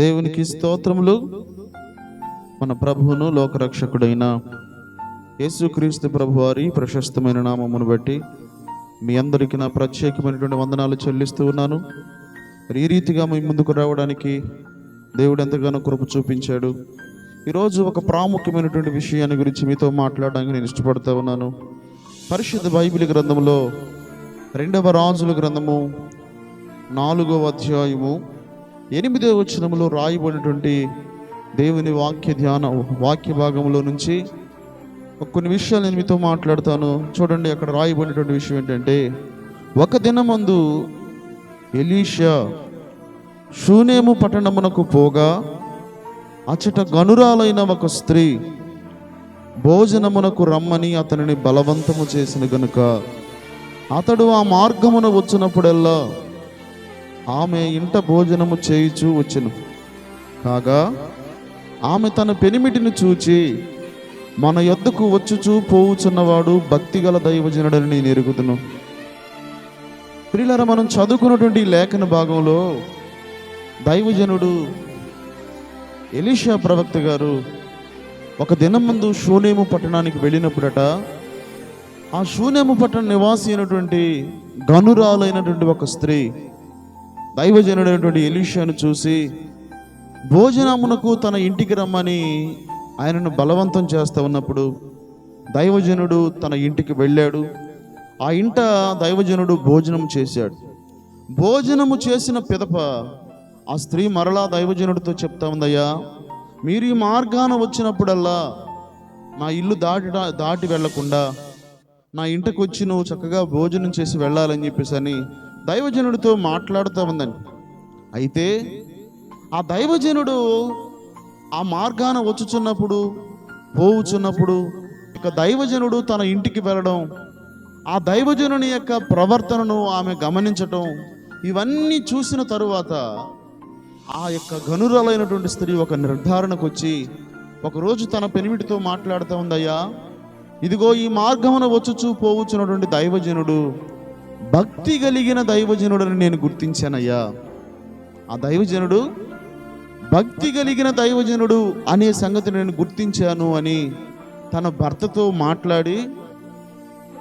దేవునికి స్తోత్రములు. మన ప్రభువును లోకరక్షకుడైన యేసుక్రీస్తు ప్రభువారి ప్రశస్తమైన నామమును బట్టి మీ అందరికీ నా ప్రత్యేకమైనటువంటి వందనాలు చెల్లిస్తూ ఉన్నాను. మరి ఈ రీతిగా మీ ముందుకు రావడానికి దేవుడు ఎంతగానో కృప చూపించాడు. ఈరోజు ఒక ప్రాముఖ్యమైనటువంటి విషయాన్ని గురించి మీతో మాట్లాడడానికి నేను ఇష్టపడుతూ ఉన్నాను. పరిశుద్ధ బైబిల్ గ్రంథంలో రెండవ రాజుల గ్రంథము నాలుగవ అధ్యాయము ఎనిమిదో వచనంలో రాయబడినటువంటి దేవుని వాక్య ధ్యాన వాక్య భాగంలో నుంచి కొన్ని విషయాలు నేను మీతో మాట్లాడతాను. చూడండి అక్కడ రాయబడినటువంటి విషయం ఏంటంటే ఒక దినమందు ఎలీషా షూనేము పట్టణమునకు పోగా అచట గనురాలైన ఒక స్త్రీ భోజనమునకు రమ్మని అతనిని బలవంతము చేసిన గనుక అతడు ఆ మార్గమున వచ్చినప్పుడల్లా ఆమె ఇంట భోజనము చేయుచూ వచ్చెను. కాగా ఆమె తన పెనిమిటిని చూచి మన యొద్దకు వచ్చుచూ పోవుచున్నవాడు భక్తిగల దైవజనుడని నేను ఎరుగుదును. ప్రియులరా మనం చదువుకున్నటువంటి లేఖన భాగంలో దైవజనుడు ఎలీషా ప్రవక్త గారు ఒక దినం ముందు షూనేము పట్టణానికి వెళ్ళినప్పుడట ఆ షూనేము పట్టణ నివాసి అయినటువంటి గనురాలైనటువంటి ఒక స్త్రీ దైవజనుడైనటువంటి ఎలీషాను చూసి భోజనమునకు తన ఇంటికి రమ్మని ఆయనను బలవంతం చేస్తూ ఉన్నప్పుడు దైవజనుడు తన ఇంటికి వెళ్ళాడు. ఆ ఇంట దైవజనుడు భోజనం చేశాడు. భోజనము చేసిన పిదప ఆ స్త్రీ మరలా దైవజనుడితో చెప్తా ఉందయ్యా మీరు ఈ మార్గాన వచ్చినప్పుడల్లా నా ఇల్లు దాటి దాటి వెళ్ళకుండా నా ఇంటికి వచ్చి నువ్వు చక్కగా భోజనం చేసి వెళ్ళాలని చెప్పేసి అని దైవజనుడితో మాట్లాడుతూ ఉందండి. అయితే ఆ దైవజనుడు ఆ మార్గాన వచ్చుచున్నప్పుడు పోవుచున్నప్పుడు ఇక దైవజనుడు తన ఇంటికి వెళ్ళడం ఆ దైవజనుని యొక్క ప్రవర్తనను ఆమె గమనించటం ఇవన్నీ చూసిన తరువాత ఆ యొక్క గనురాలైనటువంటి స్త్రీ ఒక నిర్ధారణకు వచ్చి ఒకరోజు తన పెనిమిటితో మాట్లాడుతూ ఉందయ్యా ఇదిగో ఈ మార్గమున వచ్చుచూ పోవచ్చున్నటువంటి దైవజనుడు భక్తి కలిగిన దైవజనుడని నేను గుర్తించానయ్యా. ఆ దైవజనుడు భక్తి కలిగిన దైవజనుడు అనే సంగతి నేను గుర్తించాను అని తన భర్తతో మాట్లాడి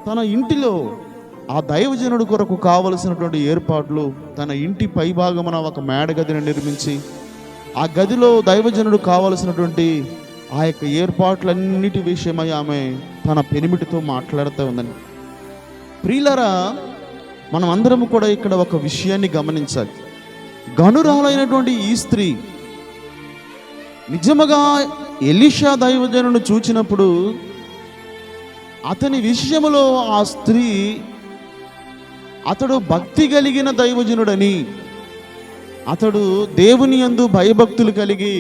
తన ఇంటిలో ఆ దైవజనుడు కొరకు కావలసినటువంటి ఏర్పాట్లు తన ఇంటి పైభాగమున ఒక మేడ గదిని నిర్మించి ఆ గదిలో దైవజనుడు కావలసినటువంటి ఆ యొక్క ఏర్పాట్లన్నిటి విషయమై ఆమె తన పెనిమిటితో మాట్లాడుతూ ఉందని. ప్రియులరా మనం అందరం కూడా ఇక్కడ ఒక విషయాన్ని గమనించాలి. గనురాలైనటువంటి ఈ స్త్రీ నిజముగా ఎలిషా దైవజనుడు చూచినప్పుడు అతని విషయంలో ఆ స్త్రీ అతడు భక్తి కలిగిన దైవజనుడని అతడు దేవుని యందు భయభక్తులు కలిగి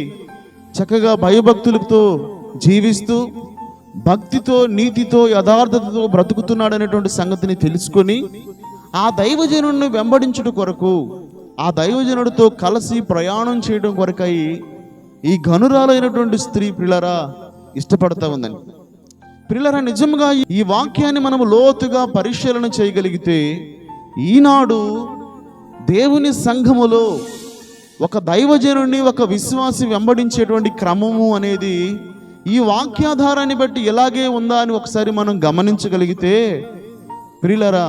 చక్కగా భయభక్తులతో జీవిస్తూ భక్తితో నీతితో యథార్థతతో బ్రతుకుతున్నాడనేటువంటి సంగతిని తెలుసుకొని ఆ దైవజనుడిని వెంబడించుట కొరకు ఆ దైవజనుడితో కలిసి ప్రయాణం చేయడం కొరకై ఈ గనురాలైనటువంటి స్త్రీ పిల్లరా ఇష్టపడతా ఉందని పిల్లరా నిజంగా ఈ వాక్యాన్ని మనం లోతుగా పరిశీలన చేయగలిగితే ఈనాడు దేవుని సంఘములో ఒక దైవజనుడిని ఒక విశ్వాసి వెంబడించేటువంటి క్రమము అనేది ఈ వాక్యాధారాన్ని బట్టి ఎలాగే ఉందా అని ఒకసారి మనం గమనించగలిగితే ప్రిలరా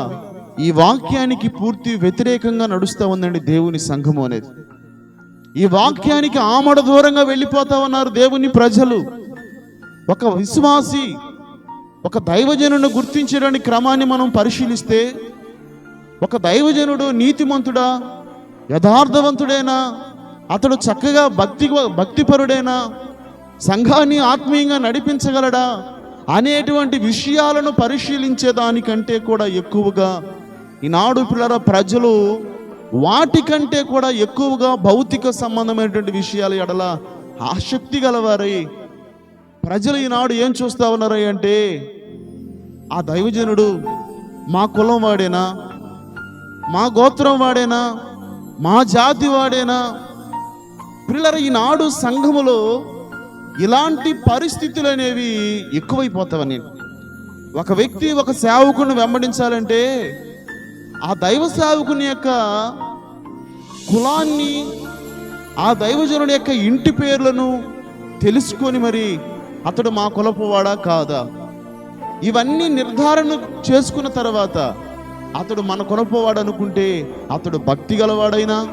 ఈ వాక్యానికి పూర్తి వ్యతిరేకంగా నడుస్తూ ఉందండి దేవుని సంఘము అనేది. ఈ వాక్యానికి ఆమడ దూరంగా వెళ్ళిపోతా ఉన్నారు దేవుని ప్రజలు. ఒక విశ్వాసి ఒక దైవజనుడిని గుర్తించడానికి క్రమాన్ని మనం పరిశీలిస్తే ఒక దైవజనుడు నీతిమంతుడా యథార్థవంతుడేనా అతడు చక్కగా భక్తి భక్తిపరుడేనా సంఘాన్ని ఆత్మీయంగా నడిపించగలడా అనేటువంటి విషయాలను పరిశీలించే దానికంటే కూడా ఎక్కువగా ఈనాడు పిల్లల ప్రజలు వాటికంటే కూడా ఎక్కువగా భౌతిక సంబంధమైనటువంటి విషయాల ఎడల ఆసక్తి గలవారై ప్రజలు ఈనాడు ఏం చూస్తా ఉన్నారై అంటే ఆ దైవజనుడు మా కులం వాడేనా మా గోత్రం వాడేనా మా జాతి వాడేనా? పిల్లల ఈనాడు సంఘములో ఇలాంటి పరిస్థితులు అనేవి ఎక్కువైపోతావని. ఒక వ్యక్తి ఒక సేవకుని వెంబడించాలంటే ఆ దైవ సేవకుని యొక్క కులాన్ని ఆ దైవజనుడి యొక్క ఇంటి పేర్లను తెలుసుకొని మరి అతడు మా కులపువాడా కాదా? ఇవన్నీ నిర్ధారణ చేసుకున్న తర్వాత అతడు మన కులపువాడు అనుకుంటే అతడు భక్తి గలవాడైనా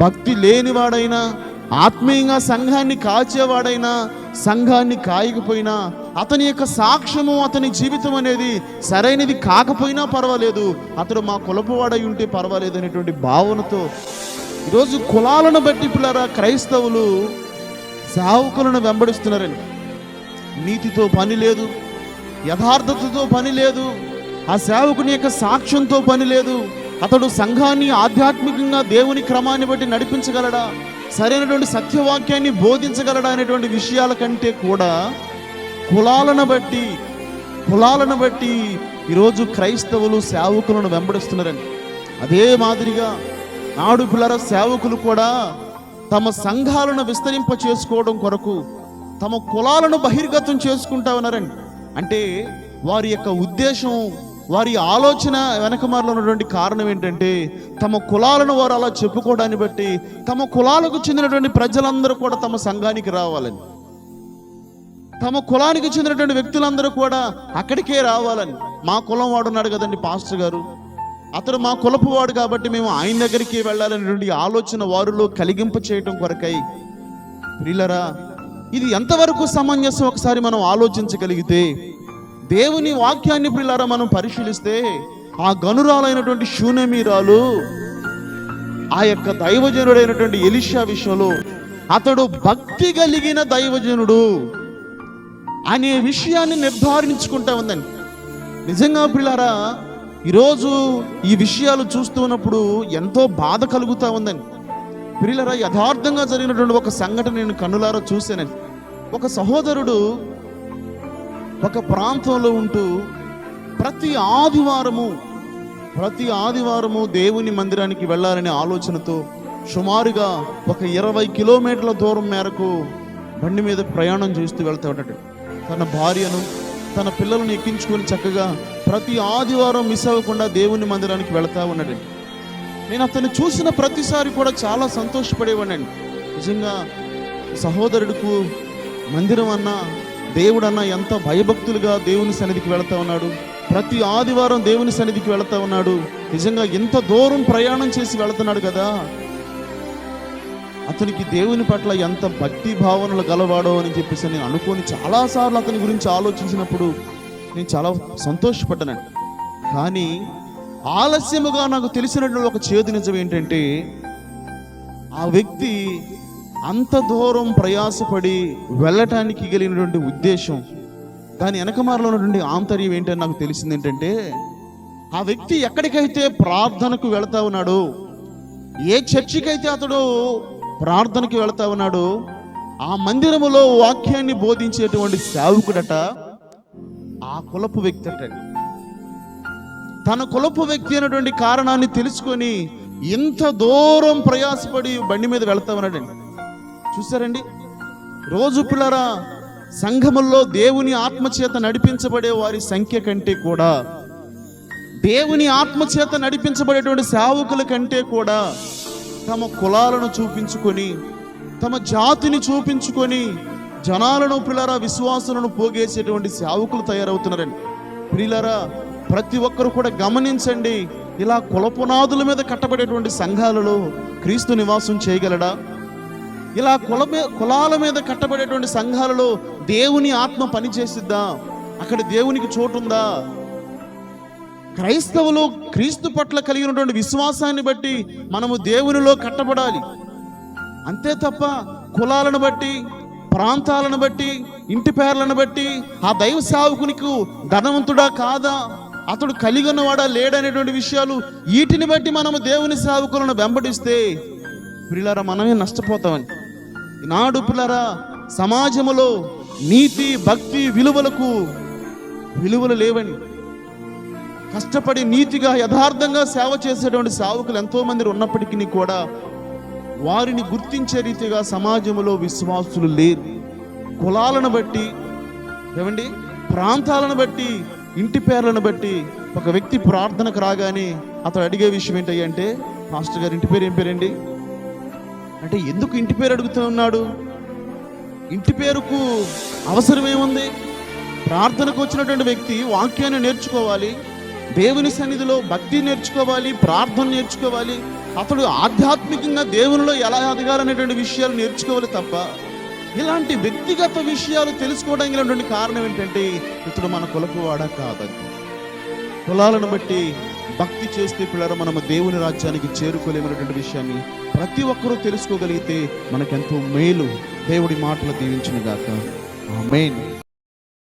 భక్తి లేనివాడైనా ఆత్మీయంగా సంఘాన్ని కాచేవాడైనా సంఘాన్ని కాయకపోయినా అతని యొక్క సాక్ష్యము అతని జీవితం అనేది సరైనది కాకపోయినా పర్వాలేదు. అతడు మా కులపవాడై ఉంటే పర్వాలేదు అనేటువంటి భావనతో ఈరోజు కులాలను బట్టి పిల్లరా క్రైస్తవులు సావుకులను వెంబడిస్తున్నారని నీతితో పని లేదు యథార్థతతో పని లేదు ఆ సేవకుని యొక్క సాక్ష్యంతో పని లేదు. అతడు సంఘాన్ని ఆధ్యాత్మికంగా దేవుని క్రమాన్ని బట్టి నడిపించగలడా? సరైనటువంటి సత్యవాక్యాన్ని బోధించగలడా అనేటువంటి విషయాల కంటే కూడా కులాలను బట్టి కులాలను బట్టి ఈరోజు క్రైస్తవులు సేవకులను వెంబడిస్తున్నారండి. అదే మాదిరిగా నాడు పిల్లల సేవకులు కూడా తమ సంఘాలను విస్తరింప చేసుకోవడం కొరకు తమ కులాలను బహిర్గతం చేసుకుంటా ఉన్నారండి. అంటే వారి యొక్క ఉద్దేశం వారి ఆలోచన వెనకమారలో ఉన్నటువంటి కారణం ఏంటంటే తమ కులాలను వారు అలా చెప్పుకోవడాన్ని బట్టి తమ కులాలకు చెందినటువంటి ప్రజలందరూ కూడా తమ సంఘానికి రావాలని. తమ కులానికి చెందినటువంటి వ్యక్తులందరూ కూడా అక్కడికే రావాలని. మా కులం వాడు ఉన్నాడు కదండి పాస్టర్ గారు. అతడు మా కులపు వాడు కాబట్టి మేము ఆయన దగ్గరికి వెళ్ళాలనేటువంటి ఆలోచన వారిలో కలిగింప చేయటం కొరకై. ప్రియులరా ఇది ఎంతవరకు సమంజసం ఒకసారి మనం ఆలోచించగలిగితే దేవుని వాక్యాన్ని పిల్లారా మనం పరిశీలిస్తే ఆ గనురాలైనటువంటి శూన్యమీరాలు ఆ యొక్క దైవజనుడైనటువంటి ఎలిషా విషయంలో అతడు భక్తి కలిగిన దైవజనుడు అనే విషయాన్ని నిర్ధారించుకుంటా ఉందండి. నిజంగా పిల్లారా ఈరోజు ఈ విషయాలు చూస్తున్నప్పుడు ఎంతో బాధ కలుగుతూ ఉందండి. పిల్లరా యథార్థంగా జరిగినటువంటి ఒక సంఘటన నేను కన్నులారా చూశానండి. ఒక సహోదరుడు ఒక ప్రాంతంలో ఉంటూ ప్రతి ఆదివారము ప్రతి ఆదివారము దేవుని మందిరానికి వెళ్ళాలనే ఆలోచనతో సుమారుగా ఒక ఇరవై కిలోమీటర్ల దూరం మేరకు బండి మీద ప్రయాణం చేస్తూ వెళ్తా ఉంటాడు. తన భార్యను తన పిల్లలను ఎక్కించుకొని చక్కగా ప్రతి ఆదివారం మిస్ అవ్వకుండా దేవుని మందిరానికి వెళ్తా ఉన్నాడు నేను అతను చూసిన ప్రతిసారి కూడా చాలా సంతోషపడేవాడిని. నిజంగా సహోదరుడికు మందిరం అన్నా దేవుడు అన్న ఎంత భయభక్తులుగా దేవుని సన్నిధికి వెళతా ఉన్నాడు. ప్రతి ఆదివారం దేవుని సన్నిధికి వెళతా ఉన్నాడు. నిజంగా ఎంత దూరం ప్రయాణం చేసి వెళుతున్నాడు కదా. అతనికి దేవుని పట్ల ఎంత భక్తి భావనలు గలవాడో అని చెప్పేసి నేను అనుకొని చాలాసార్లు అతని గురించి ఆలోచించినప్పుడు నేను చాలా సంతోషపడ్డానండి కానీ ఆలస్యముగా నాకు తెలిసినటువంటి ఒక చేదు నిజం ఏంటంటే ఆ వ్యక్తి అంత దూరం ప్రయాసపడి వెళ్ళటానికి కలిగినటువంటి ఉద్దేశం దాని వెనకమారలో ఉన్నటువంటి ఆంతర్యం ఏంటని నాకు తెలిసింది ఏంటంటే ఆ వ్యక్తి ఎక్కడికైతే ప్రార్థనకు వెళతా ఉన్నాడో ఏ చర్చికైతే అతడు ప్రార్థనకు వెళతా ఉన్నాడో ఆ మందిరములో వాక్యాన్ని బోధించేటువంటి సేవకుడట ఆ కులపు వ్యక్తి అటండి తన కులపు వ్యక్తి అయినటువంటి కారణాన్ని తెలుసుకొని ఇంత దూరం ప్రయాసపడి బండి మీద వెళ్తా ఉన్నాడండి. చూసారండి రోజు పిల్లరా సంఘముల్లో దేవుని ఆత్మచేత నడిపించబడే వారి సంఖ్య కంటే కూడా దేవుని ఆత్మచేత నడిపించబడేటువంటి సేవకుల కంటే కూడా తమ కులాలను చూపించుకొని తమ జాతిని చూపించుకొని జనాలను పిల్లరా విశ్వాసులను పోగేసేటువంటి సేవకులు తయారవుతున్నారండి. ప్రియులరా ప్రతి ఒక్కరు కూడా గమనించండి ఇలా కులపునాదుల మీద కట్టబడేటువంటి సంఘాలలో క్రీస్తు నివాసం చేయగలడా? ఇలా కుల కులాల మీద కట్టబడేటువంటి సంఘాలలో దేవుని ఆత్మ పనిచేసిద్దా? అక్కడ దేవునికి చోటుందా? క్రైస్తవులు క్రీస్తు పట్ల కలిగినటువంటి విశ్వాసాన్ని బట్టి మనము దేవునిలో కట్టబడాలి. అంతే తప్ప కులాలను బట్టి ప్రాంతాలను బట్టి ఇంటి పేర్లను బట్టి ఆ దైవ సేవకునికి ధనవంతుడా కాదా? అతడు కలిగి ఉన్నవాడా లేడనేటువంటి విషయాలు వీటిని బట్టి మనము దేవుని సేవకులను వెంబడిస్తే పిల్లరా మనమే నష్టపోతామని. ఈనాడు పిల్లరా సమాజములో నీతి భక్తి విలువలకు విలువలు లేవండి. కష్టపడి నీతిగా యథార్థంగా సేవ చేసేటువంటి సేవకులు ఎంతోమంది ఉన్నప్పటికీ కూడా వారిని గుర్తించే రీతిగా సమాజంలో విశ్వాసులు లేరు. కులాలను బట్టి ఏమండి? ప్రాంతాలను బట్టి ఇంటి పేర్లను బట్టి ఒక వ్యక్తి ప్రార్థనకు రాగానే అతడు అడిగే విషయం ఏంటి అంటే మాస్టర్ గారు ఇంటి పేరు ఏం పేరండి? అంటే ఎందుకు ఇంటి పేరు అడుగుతూ ఉన్నాడు? ఇంటి పేరుకు అవసరం ఏముంది? ప్రార్థనకు వచ్చినటువంటి వ్యక్తి వాక్యాన్ని నేర్చుకోవాలి దేవుని సన్నిధిలో భక్తి నేర్చుకోవాలి ప్రార్థన నేర్చుకోవాలి. అతడు ఆధ్యాత్మికంగా దేవునిలో ఎలా ఎదగాలనేటువంటి విషయాలు నేర్చుకోవాలి తప్ప ఇలాంటి వ్యక్తిగత విషయాలు తెలుసుకోవడానికి ఉన్నటువంటి కారణం ఏంటంటే ఇతడు మన కులకు వాడ కాదండి. కులాలను బట్టి భక్తి చేస్తే పిల్లలు మనము దేవుని రాజ్యానికి చేరుకోలేమనేటువంటి విషయాన్ని ప్రతి ఒక్కరూ తెలుసుకోగలిగితే మనకెంతో మేలు. దేవుడి మాటలు దీవించిన గాక మెయిన్